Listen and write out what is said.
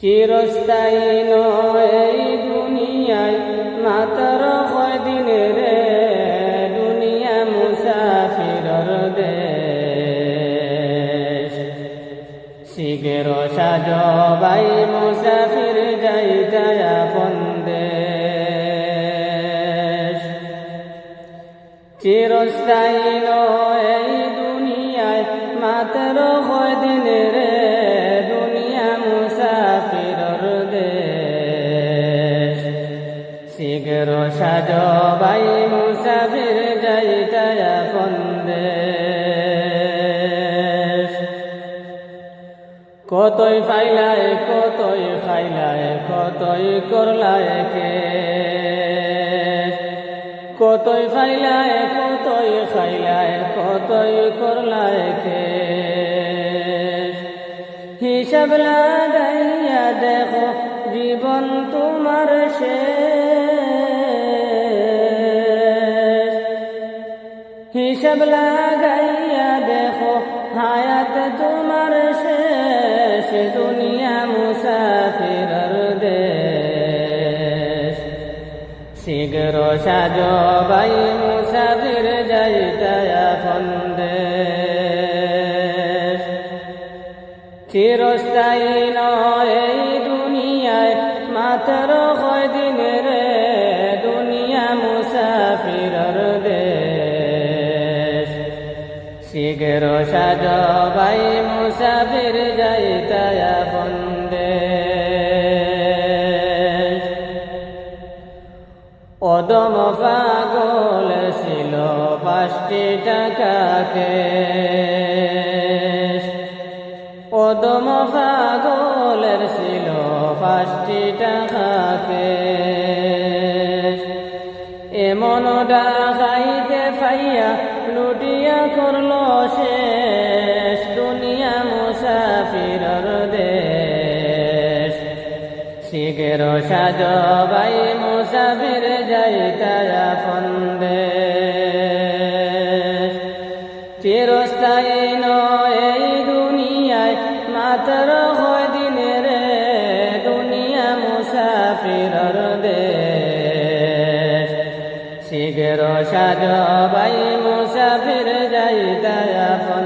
চিরস্থায়ী নয় দুনিয়ায়, মাতর দিন রে দুনিয়া মুসাফিরর দেশ। শিগের সাজ বাই মুসাফির যাই যায় দেশ। চিরস্থায়ী নয় শীঘ্র সাজ বাই মুসাফির যাই যায় আপন দেশ কতই ফাইলায়, কতই খাইলায় কতই করলায় কে কতই ফাইলায়, কতই খাইলায় কতই করলায় কে হিসাব লাগাইয়া দেখো, জীবন তোমার শেষ। হিসাব লাগাইয়া দেখো, হায়াত তোমার শেষ, দুনিয়া মুসাফিরর দেশ। শীঘ্র সাজ বাই মুসাফির যাইতায় দেশ। চিরস্থায়ী নয় এই দুনিয়ায়, মাত্র শীঘ্র সাজ বাই মুসাফির যাইতায় বন্দে অদম পাগল ছিল পাঁচটি টাকাকে অদম পাগলের ছিল পাঁচটি টাকাকে এমন ডাকাইতে পাইয়া করল শেষ দুনিয়া মুসাফিরর দেশ। শিগের সাজ বাই মুসাফির যাইতায় দেশ। চিরস্থায়ী নয় এই দুনিয়ায়, মাত্র দিন শিগের সাজ ভাই মুসাফির যাইতায় দেশ